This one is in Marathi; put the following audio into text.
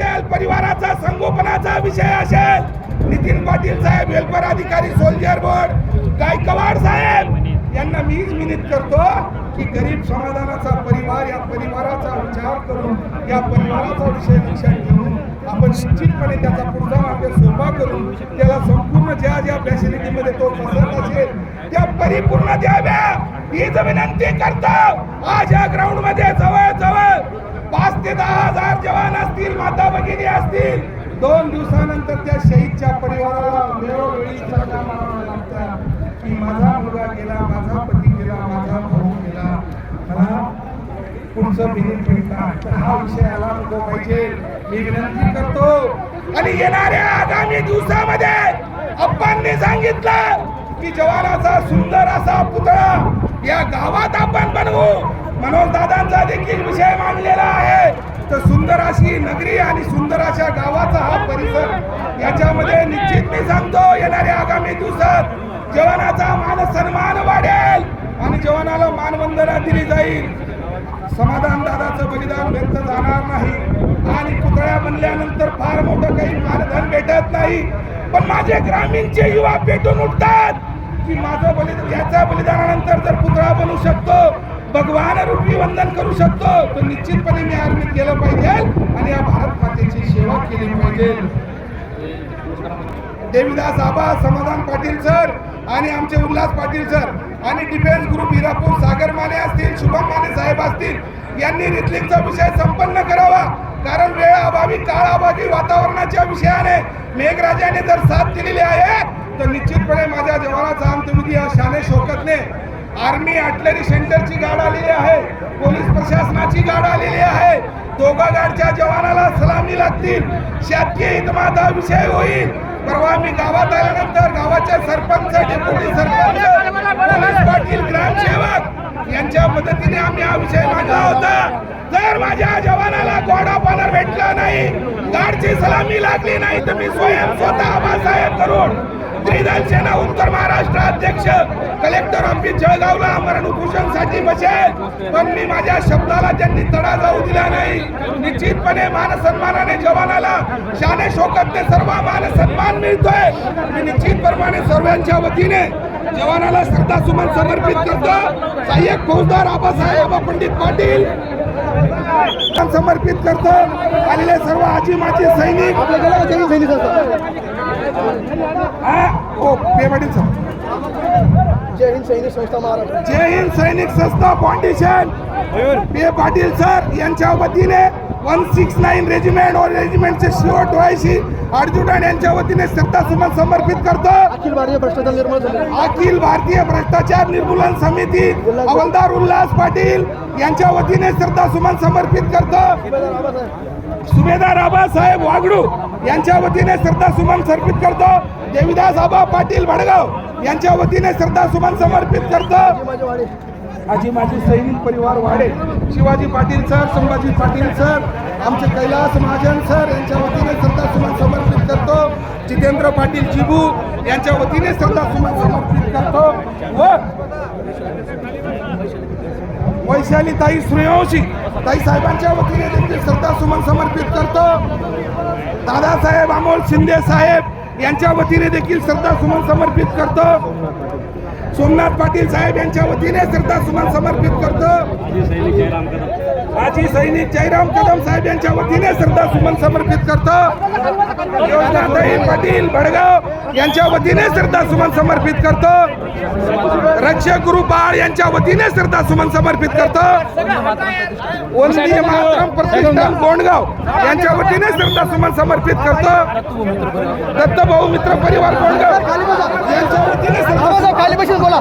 असेल परिवाराचा संगोपनाचा विषय असेल. नितीन पाटील साहेब वेलफेअर अधिकारी सोल्जर बोर्ड गायकवाड साहेब यांना मीच विनित करतो की गरीब समाधानाचा परिवार या परिवाराचा विचार करून या परिवाराचा विषय लक्षात घेऊन आपण निश्चितपणे त्याचा पुढचा मार्ग सोपा करून त्याला संपूर्ण ज्या ज्या फॅसिलिटीमध्ये तो बसत असेल त्या परिपूर्ण द्याव्या. हीच विनंती करतो. आज या ग्राउंडमध्ये जवळ जवळ पाच ते दहा हजार जवान असतील माता भगिनी असतील. दोन दिवसानंतर त्या शहीदच्या परिवाराला वेळोवेळी लागतात की माझा मुलगा गेला माझा पती गेला माझा भाऊ गेला. मला पुढचं बिलिंग तर हा विषय आला नको पाहिजे. मी विनंती करतो. आणि येणाऱ्या आगामी दिवसामध्ये अप्पांनी सांगितलं की जवानाचा सुंदर असा पुतळा या गावात आपण बनवू. मनोज दादांचा देखील विषय मांडलेला आहे. तर सुंदर अशी नगरी आणि सुंदर अशा गावाचा हा परिसर याच्यामध्ये निश्चित मी सांगतो येणाऱ्या आगामी दिवसात जवानाचा मान सन्मान वाढेल आणि जवानाला मानवंदना दिली जाईल. समाधान दादाचं बलिदान व्यक्त जाणार नाही. आणि पुतळ्या बनल्यानंतर फार मोठं काही मानधन भेटत नाही. पण माझे ग्रामीणचे युवा पेटून उठतात. की माझं बलिदान याच्या बलिदानानंतर जर पुतळा बनू शकतो भगवान रूपी वंदन करू शकतो तर निश्चितपणे मी आर्मीत गेलं पाहिजे आणि या भारत मातेची सेवा केली पाहिजे. देवीदास आबा समाधान पाटील सर आणि आमचे उल्हास पाटील सर आणि डिफेन्स ग्रुप हिरापूर सागर माने असतील शुभम माने साहेब असतील यांनी रिथलिंगचा विषय संपन्न करावा. कारण वेळ अभावी वातावरणाच्या विषयाने मेघराजाने जर साथ दिलेली आहे तर निश्चितपणे माझ्या जवानाचा अंतविधी हा शाने शोकतने आर्मी आर्टलरी सेंटरची गाड आलेली आहे पोलीस प्रशासनाची गाड आलेली आहे. दोघा गाडच्या जवानाला सलामी लागतील. शासकीय हितमाता विषय होईल. परवा मी गावात आल्यानंतर गावाच्या सरपंच डेप्युटी सरपंच पोलीस पाटील ग्रामसेवक यांच्या मदतीने आम्ही हा विषय मांडला होता. जर माझ्या जवानाला गोडा पालर भेटला नाही गाडची सलामी लागली नाही तर मी स्वयं स्वतः आबासाहेब करून त्रिदल सेना उत्तर महाराष्ट्र अध्यक्ष कलेक्टर ऑफिस जळगावला मरण उपोषणसाठी बसेल. पण मी माझ्या शब्दाला त्यांनी तडा जाऊ दिला नाही. निश्चितपणे मान सन्मानाने जवानाला शाने शोकतने सर्व मान सन्मान मिळतोय. मी निश्चितप्रमाणे सर्वांच्या वतीने जवानाला श्रद्धा सुमन समर्पित करतो. सहाय्यक फौजदार आबासाहेब आबा पंडित पाटील समर्पित करतो. आलेले सर्व आजी माजी सैनिक. हा, ओ जय हिंद सैनिक संस्था महाराष्ट्र. जय हिंद सैनिक संस्था फाउंडेशन. पे पाटील सर यांच्या वतीने वन सिक्स नाईन रेजिमेंट और रेजिमेंटचे शिव टोळायशी अर्जुटन यांच्या वतीने श्रद्धा सुमन समर्पित करतो. अखिल भारतीय भ्रष्टाचार निर्मूलन समिती. अखिल भारतीय भ्रष्टाचार निर्मूलन समिती हवलदार उल्हास पाटील यांच्या वतीने श्रद्धा सुमन समर्पित करतो. सुभेदार आबासाहेब. वागडू यांच्या वतीने श्रद्धा सुमन समर्पित करतो. देविदास आबा पाटील भडगाव यांच्या वतीने श्रद्धा सुमन समर्पित करतो. आजी माझी सैनिक परिवार वाढेल. शिवाजी पाटील सर संभाजी पाटील सर आमचे कैलास महाजन सर यांच्या वतीने श्रद्धा सुमन समर्पित करतो. जितेंद्र पाटील चिबू यांच्या वतीने श्रद्धा सुमन समर्पित करतो. व वैशाली ताई सूर्यवंशी ताई साहेबांच्या वतीने देखील श्रद्धा सुमन समर्पित करतो. दादासाहेब अमोल शिंदे साहेब यांच्या वतीने देखील श्रद्धा सुमन समर्पित करतो. सोमनाथ पाटील साहेब यांच्या वतीने श्रद्धा सुमन समर्पित करतो. माजी सैनिक जयराम कदम साहेब यांच्या वतीने श्रद्धा सुमन समर्पित करतो. योजनाताई पाटील भडगाव यांच्या वतीने श्रद्धा सुमन समर्पित करतो. रक्षक गुरु बाळ यांच्या वतीने श्रद्धा सुमन समर्पित करतो. वंदनीय महाराम प्रतिष्ठान गोंडगाव यांच्या वतीने श्रद्धासुमन समर्पित करतो. दत्तभाऊ मित्र परिवार गोंडगाव यांच्या वतीने श्रद्धा खाली बोला